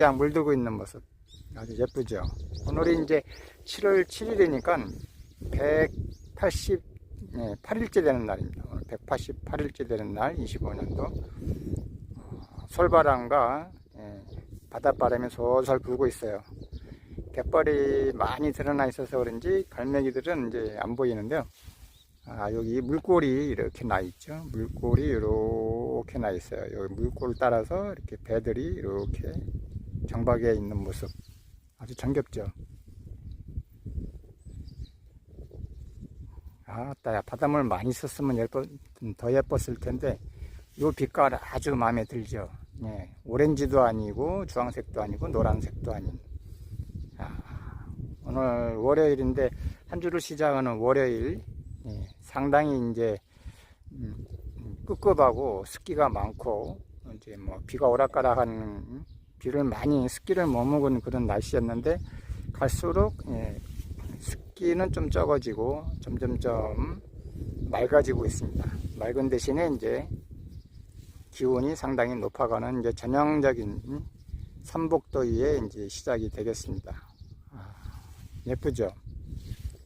그냥 물들고 있는 모습 아주 예쁘죠. 오늘이 이제 7월 7일이니까 180, 네, 8일째 되는 날입니다. 오늘 188일째 되는 날, 25년도. 어, 솔바람과 예, 바닷바람이 솔솔 불고 있어요. 갯벌이 많이 드러나 있어서 그런지 갈매기들은 이제 안 보이는데요. 아, 여기 물골이 이렇게 나 있죠. 물골이 이렇게 나 있어요. 여기 물골 따라서 이렇게 배들이 이렇게 정박해 있는 모습. 아주 정겹죠. 아, 따야 바닷물 많이 썼으면 예뻐, 더 예뻤을 텐데, 요 빛깔 아주 마음에 들죠. 예, 오렌지도 아니고, 주황색도 아니고, 노란색도 아닌. 아, 오늘 월요일인데, 한 주를 시작하는 월요일, 예, 상당히 이제, 음, 음, 끄급하고, 습기가 많고, 이제 뭐, 비가 오락가락한, 비를 많이, 습기를 머무은 그런 날씨였는데, 갈수록, 예, 습기는 좀 적어지고, 점점점 맑아지고 있습니다. 맑은 대신에 이제, 기온이 상당히 높아가는 이제 전형적인 삼복더위의 이제 시작이 되겠습니다. 아, 예쁘죠?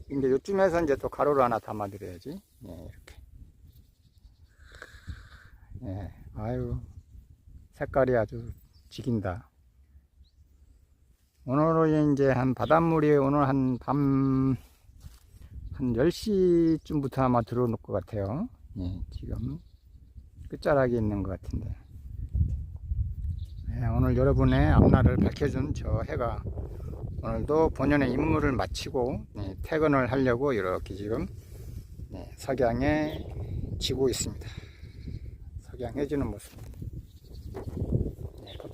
근데 요쯤에서 이제 또 가로를 하나 담아드려야지. 예, 이렇게. 예, 아유, 색깔이 아주 지긴다. 오늘은 이제 한 바닷물이 오늘 한 밤, 한 10시쯤부터 아마 들어올 것 같아요. 예, 지금 끝자락에 있는 것 같은데. 예, 오늘 여러분의 앞날을 밝혀준 저 해가 오늘도 본연의 임무를 마치고 예, 퇴근을 하려고 이렇게 지금 예, 석양에 지고 있습니다. 석양해지는 모습.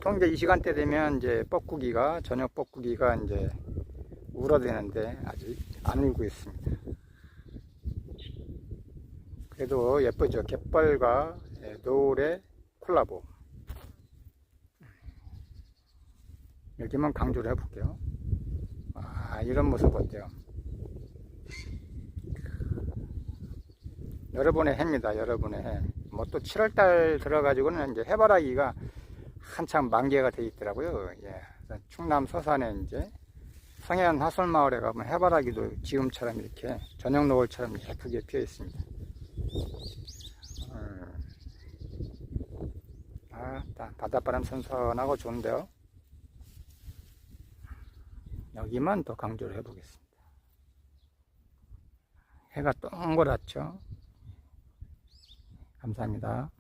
예, 보통 이제 이 시간대 되면 이제 뻐꾸기가 저녁 뻐꾸기가 이제 울어대는데 아직 안 울고 있습니다. 그래도 예쁘죠. 갯벌과 예, 노을의 콜라보. 여기만 강조를 해볼게요. 아, 이런 모습 어때요? 여러분의 해입니다. 여러분의 해. 뭐 또 7월달 들어가지고는 이제 해바라기가 한참 만개가 돼 있더라고요. 예. 충남 서산에 이제 성해안 하솔마을에 가면 해바라기도 지금처럼 이렇게 저녁 노을처럼 예쁘게 피어 있습니다. 음. 아, 따- 바닷바람 선선하고 좋은데요. 여기만 더 강조를 해보겠습니다. 해가 동그랗죠? 감사합니다.